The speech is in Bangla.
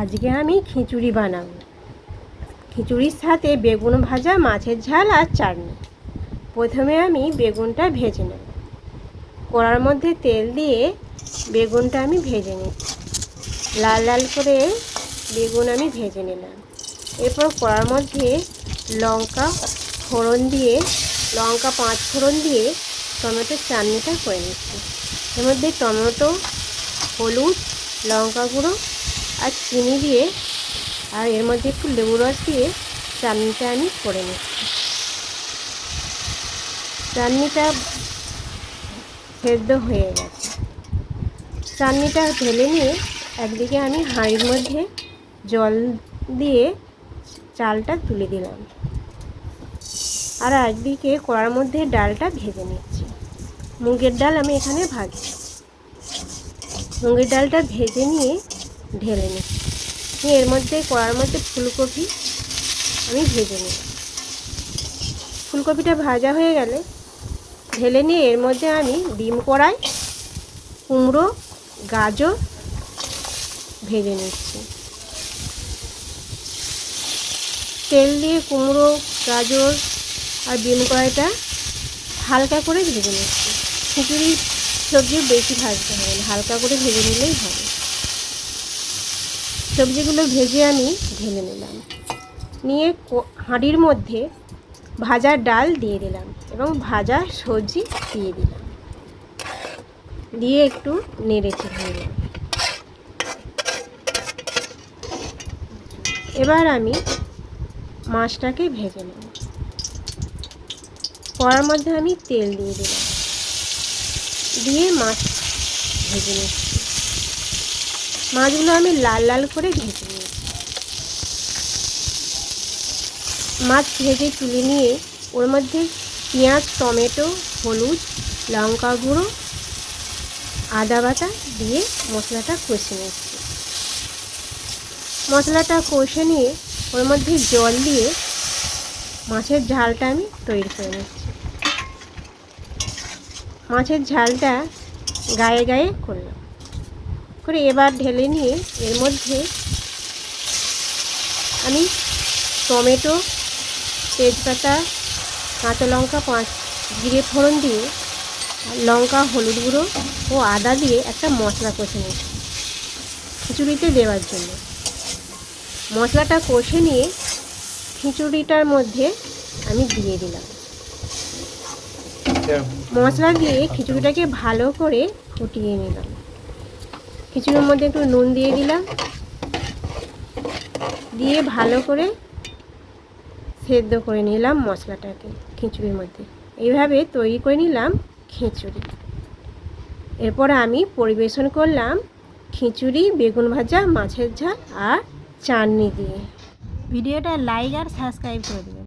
আজকে আমি খিচুড়ি বানাবো। খিচুড়ির সাথে বেগুন ভাজা, মাছের ঝাল আর চাটনি। প্রথমে আমি বেগুনটা ভেজে নেব। কড়ার মধ্যে তেল দিয়ে বেগুনটা আমি ভেজে নিচ্ছি লাল লাল করে বেগুন আমি ভেজে নিলাম। এরপর কড়ার মধ্যে লঙ্কা ফোড়ন দিয়ে, লঙ্কা পাঁচ ফোড়ন দিয়ে টমেটোর চাটনিটা করে নিচ্ছি। এর মধ্যে টমেটো, হলুদ, লঙ্কা গুঁড়ো আর চিনি দিয়ে আর এর মধ্যে একটু লেবু রস দিয়ে চাটনিটা আমি করে নিচ্ছি চাটনিটা সেদ্ধ হয়ে গেছে। চাটনিটা ঢেলে নিয়ে একদিকে আমি হাঁড়ির মধ্যে জল দিয়ে চালটা তুলে দিলাম। আর একদিকে কড়ার মধ্যে ডালটা ভেজে নিচ্ছি। মুগের ডাল আমি এখানে ভাজছি। মুগের ডালটা ভেজে নিয়ে ঢেলে নিই। নিয়ে এর মধ্যে, কড়ার মধ্যে ফুলকপি আমি ভেজে নিই। ফুলকপিটা ভাজা হয়ে গেলে ঢেলে নিয়ে এর মধ্যে আমি ডিম কড়াই, কুমড়ো, গাজর ভেজে নিচ্ছি। তেল দিয়ে কুমড়ো, গাজর আর ডিম কড়াইটা হালকা করে ভেজে নিচ্ছি। খিচুড়ি সবজি বেশি ভাজতে হবে হালকা করে ভেজে নিলেই হবে। সবজিগুলো ভেজে আমি ঢেলে নিলাম। নিয়ে হাঁড়ির মধ্যে ভাজা ডাল দিয়ে দিলাম এবং ভাজা সবজি দিয়ে দিলাম। দিয়ে একটু নেড়েছি নিলাম। এবার আমি মাছটাকে ভেজে নেব কড়ার মধ্যে আমি তেল দিয়ে দিলাম। দিয়ে মাছ ভেজে নিচ্ছি। মাছগুলো আমি লাল লাল করে ভেজে নিয়েছি। মাছ ভেজে তুলে নিয়ে ওর মধ্যে পেঁয়াজ, টমেটো, হলুদ, লঙ্কা গুঁড়ো, আদা বাটা দিয়ে মশলাটা কষে নিচ্ছি মশলাটা কষে নিয়ে ওর মধ্যে জল দিয়ে মাছের ঝালটা আমি তৈরি করে নিচ্ছি। মাছের ঝালটা গায়ে গায়ে করলাম। করে এবার ঢেলে নিয়ে এর মধ্যে আমি টমেটো তেজপাতা কাঁচা লঙ্কা পাঁচ জিরে ফোড়ন দিয়ে লঙ্কা হলুদ গুঁড়ো ও আদা দিয়ে একটা মশলা কষে নিচ্ছি খিচুড়িতে দেওয়ার জন্য। মশলাটা কষে নিয়ে খিচুড়িটার মধ্যে আমি দিয়ে দিলাম। মশলা দিয়ে খিচুড়িটাকে ভালো করে ফুটিয়ে নিলাম। খিচুড়ির মধ্যে একটু নুন দিয়ে দিলাম। দিয়ে ভালো করে সেদ্ধ করে নিলাম মশলাটাকে খিচুড়ির মধ্যে। এইভাবে তৈরি করে নিলাম খিচুড়ি। এরপর আমি পরিবেশন করলাম খিচুড়ি, বেগুন ভাজা, মাছের ঝাল আর চাটনি দিয়ে। ভিডিওটা লাইক আর সাবস্ক্রাইব করে দেবেন।